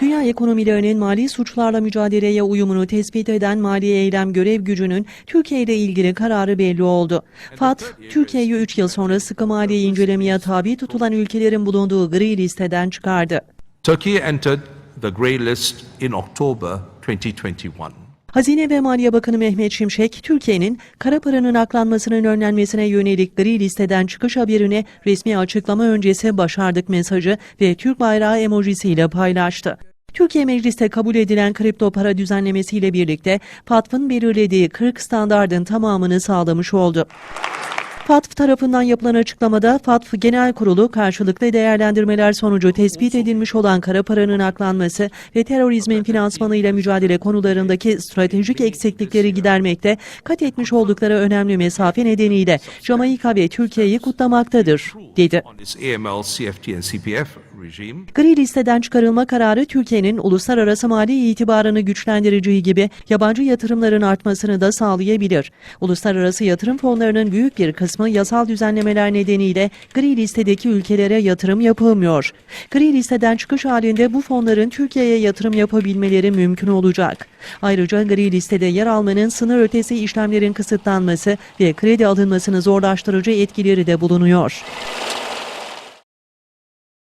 Dünya ekonomilerinin mali suçlarla mücadeleye uyumunu tespit eden Mali Eylem Görev Gücü'nün Türkiye ile ilgili kararı belli oldu. FAT, Türkiye'yi 3 yıl sonra sıkı maliye incelemeye tabi tutulan ülkelerin bulunduğu gri listeden çıkardı. Turkey entered the grey list in October 2021. Hazine ve Maliye Bakanı Mehmet Şimşek, Türkiye'nin kara paranın aklanmasının önlenmesine yönelik gri listeden çıkış haberini resmi açıklama öncesi başardık mesajı ve Türk bayrağı emojisiyle paylaştı. Türkiye Meclis'te kabul edilen kripto para düzenlemesiyle birlikte FATF'ın belirlediği 40 standardın tamamını sağlamış oldu. FATF tarafından yapılan açıklamada FATF Genel Kurulu karşılıklı değerlendirmeler sonucu tespit edilmiş olan kara paranın aklanması ve terörizmin finansmanıyla mücadele konularındaki stratejik eksiklikleri gidermekte kat etmiş oldukları önemli mesafe nedeniyle Jamaika ve Türkiye'yi kutlamaktadır, dedi. Gri listeden çıkarılma kararı Türkiye'nin uluslararası mali itibarını güçlendireceği gibi yabancı yatırımların artmasını da sağlayabilir. Uluslararası yatırım fonlarının büyük bir kısmı yasal düzenlemeler nedeniyle gri listedeki ülkelere yatırım yapılmıyor. Gri listeden çıkış halinde bu fonların Türkiye'ye yatırım yapabilmeleri mümkün olacak. Ayrıca gri listede yer almanın sınır ötesi işlemlerin kısıtlanması ve kredi alınmasını zorlaştırıcı etkileri de bulunuyor.